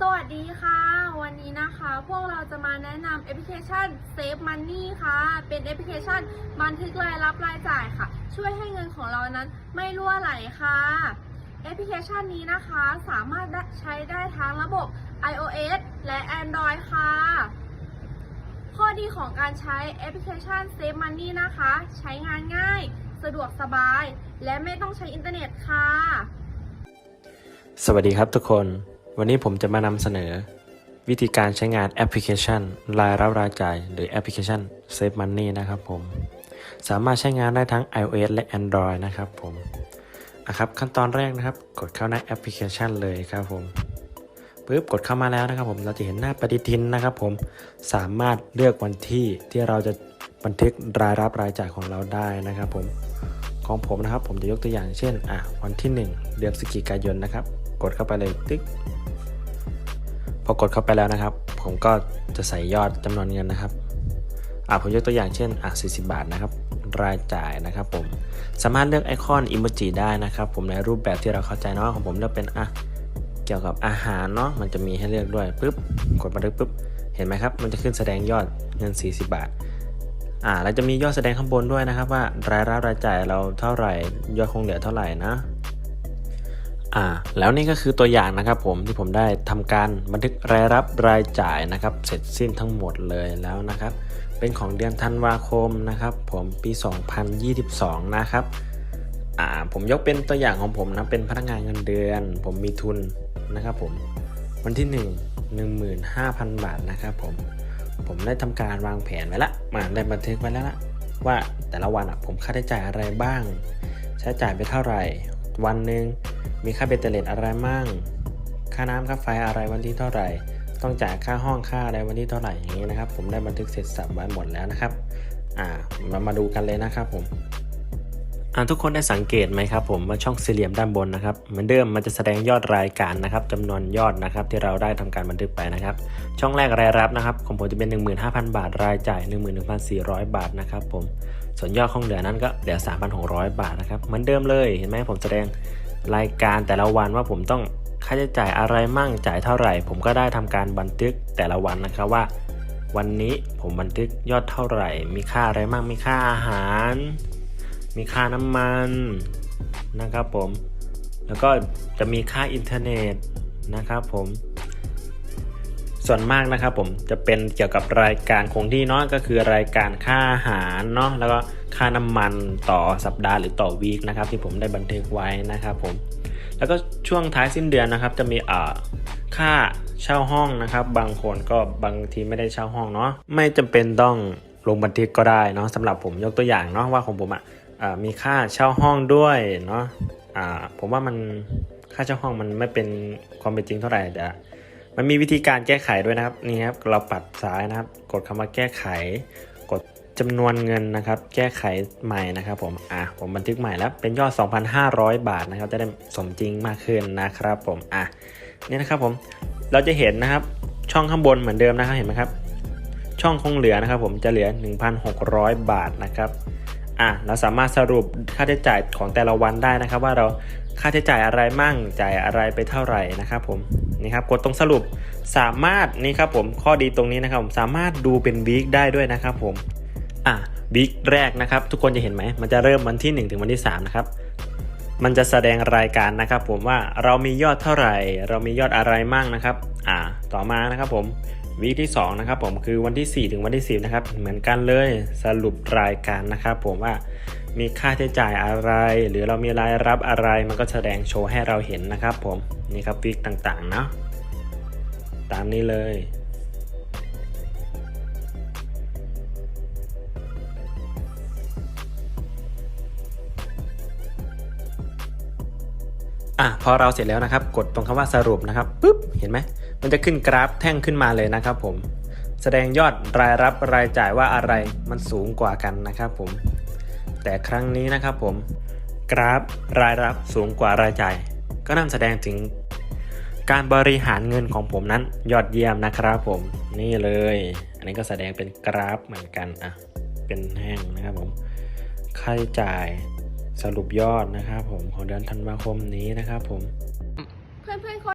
สวัสดีค่ะ วันนี้นะคะพวกเราจะมาแนะนำแอปพลิเคชัน Save Money ค่ะ เป็นแอปพลิเคชันบันทึกรายรับรายจ่ายค่ะ ช่วยให้เงินของเรานั้นไม่รั่วไหลค่ะแอปพลิเคชันนี้นะคะสามารถใช้ได้ทั้งระบบ iOS และ Android ค่ะ ข้อดีของการใช้แอปพลิเคชัน Save Money นะคะ ใช้งานง่าย สะดวกสบาย และไม่ต้องใช้อินเทอร์เน็ตค่ะ สวัสดีครับทุกคน วันนี้ผมจะมานำเสนอ วิธีการใช้งานแอปพลิเคชัน รายรับรายจ่าย หรือแอปพลิเคชัน Save Money นะครับผม สามารถใช้งานได้ทั้ง iOS และ Android นะครับผมอะครับขั้นตอนแรกนะครับ กดเข้าหน้าแอปพลิเคชันเลยครับผมปึ๊บกดเข้ามาแล้วนะครับผมเราจะเห็นหน้าปฏิทินนะครับผมสามารถเลือกวันที่ที่เราจะบันทึกรายรับรายจ่ายของเราได้นะครับผมของผมนะครับผมจะยกตัวอย่างเช่นอะวันที่ 1 เดือนพฤศจิกายนนะครับ กดเข้าไปเลยติ๊กพอกดเข้าไปแล้วนะครับ ผมก็จะใส่ยอดจำนวนเงินนะครับอะผมยกตัวอย่างเช่นอะ40 บาทนะครับ รายจ่ายนะครับผมสามารถเลือกไอคอนอิโมจิได้นะครับ ผมในรูปแบบที่เราเข้าใจเนาะของผมเลือกเป็นอะเกี่ยวกับอาหารเนาะมันจะมีให้เลือกด้วยปุ๊บกดบันทึกปุ๊บเห็นไหมครับ มันจะขึ้นแสดงยอดเงิน 40 บาทอ่าแล้วจะมียอดแสดงข้างบนด้วยนะครับ ว่ารายรับรายจ่ายเราเท่าไหร่ ยอดคงเหลือเท่าไหร่นะ อ่าแล้วนี่ก็คือตัวอย่างนะครับผมที่ผมได้ทำการบันทึกรายรับรายจ่ายนะครับ เสร็จสิ้นทั้งหมดเลยแล้วนะครับ เป็นของเดือนธันวาคมนะครับ ผมปี 2022 นะครับอ่าผมยกเป็นตัวอย่างของผมนะเป็นพนักงานเงินเดือน ผมมีทุนนะครับผมวันที่ 1 15,000 บาทนะครับผมผมได้ทำการวางแผนไว้ละมาได้บันทึกไว้แล้วละว่าแต่ละวันอะผมค่าใช้จ่ายอะไรบ้าง ใช้จ่ายไปเท่าไหร่ วันหนึ่ง มีค่าเบตเตอร์เลตอะไรมั่ง ค่าน้ำค่าไฟอะไรวันที่เท่าไหร่ ต้องจ่ายค่าห้องค่าอะไรวันที่เท่าไหร่อย่างนี้นะครับ ผมได้บันทึกเสร็จสับไว้หมดแล้วนะครับ อ่าเรามาดูกันเลยนะครับผมอ่าทุกคนได้สังเกตไหมครับผมว่าช่องสี่เหลี่ยมด้านบนนะครับเหมือนเดิมมันจะแสดงยอดรายการนะครับจำนวนยอดนะครับที่เราได้ทำการบันทึกไปนะครับ ช่องแรกรายรับนะครับของผมจะเป็น 15,000 บาทรายจ่าย 11,400 บาทนะครับผมส่วนยอดของเหลือนั้นก็เหลือ 3,600 บาทนะครับเหมือนเดิมเลยเห็นไหมผมแสดง รายการแต่ละวันว่าผมต้องค่าใช้จ่ายอะไรมั่งจ่ายเท่าไหร่ ผมก็ได้ทำการบันทึกแต่ละวันนะครับว่า วันนี้ผมบันทึกยอดเท่าไหร่ มีค่าอะไรมั่งมีค่าอาหาร มีค่าน้ำมันนะครับผม แล้วก็จะมีค่าอินเทอร์เน็ตนะครับผม ส่วนมากนะครับผมจะเป็นเกี่ยวกับรายการคงที่เนาะก็คือรายการค่าอาหารเนาะแล้วก็ค่าน้ำมันต่อสัปดาห์หรือต่อวีคนะครับที่ผมได้บันทึกไว้นะครับผมแล้วก็ช่วงท้ายสิ้นเดือนนะครับ จะมีเอ่าค่าเช่าห้องนะครับ บางคนก็บางทีไม่ได้เช่าห้องเนาะไม่จำเป็นต้องลงบันทึกก็ได้เนาะสำหรับผมยกตัวอย่างเนาะว่าของผมอะอ่ามีค่าเช่าห้องด้วยเนาะอ่าผมว่ามันค่าเช่าห้องมันไม่เป็นความเป็นจริงเท่าไหร่แต่ มันมีวิธีการแก้ไขด้วยนะครับนี่ครับเราปัดซ้ายนะครับ กดคำว่าแก้ไข กดจำนวนเงินนะครับ แก้ไขใหม่นะครับ ผมอะผมบันทึกใหม่แล้วเป็นยอด 2,500 บาทนะครับ จะได้สมจริงมากขึ้นนะครับ ผมอะนี่นะครับผมเราจะเห็นนะครับช่องข้างบนเหมือนเดิมนะครับเห็นไหมครับ ช่องคงเหลือนะครับ ผมจะเหลือ 1,600 บาทนะครับ อะเราสามารถสรุปค่าใช้จ่ายของแต่ละวันได้นะครับ ว่าเราค่าใช้จ่ายอะไรมั่งจ่ายอะไรไปเท่าไหร่นะครับผมนี่ครับกดตรงสรุปสามารถนี่ครับผมข้อดีตรงนี้นะครับผมสามารถดูเป็นวีคได้ด้วยนะครับผมอะวีคแรกนะครับ ทุกคนจะเห็นไหมมันจะเริ่มวันที่ 1 ถึงวันที่3นะครับมันจะแสดงรายการนะครับ ผมว่าเรามียอดเท่าไหร่ เรามียอดอะไรมั่งนะครับ อ่าต่อมานะครับผม วีคที่2นะครับผมคือวันที่ 4 ถึงวันที่ 10 นะครับ เหมือนกันเลยสรุปรายการนะครับผมว่ามีค่าใช้จ่ายอะไร หรือเรามีรายรับอะไรมันก็แสดงโชว์ให้เราเห็นนะครับผมนี่ครับวีคต่างๆเนาะตามนี้เลยอะพอเราเสร็จแล้วนะครับ กดตรงคำว่าสรุปนะครับปุ๊บเห็นไหม มันจะขึ้นกราฟแท่งขึ้นมาเลยนะครับผม แสดงยอดรายรับรายจ่ายว่าอะไรมันสูงกว่ากันนะครับผม แต่ครั้งนี้นะครับผม กราฟรายรับสูงกว่ารายจ่าย ก็นั่นแสดงถึงการบริหารเงินของผมนั้นยอดเยี่ยมนะครับผมนี่เลย อันนี้ก็แสดงเป็นกราฟเหมือนกันอะเป็นแห้งนะครับผมค่าใช้จ่ายสรุปยอดนะครับผมของเดือนธันวาคมนี้นะครับผมเพื่อนๆคน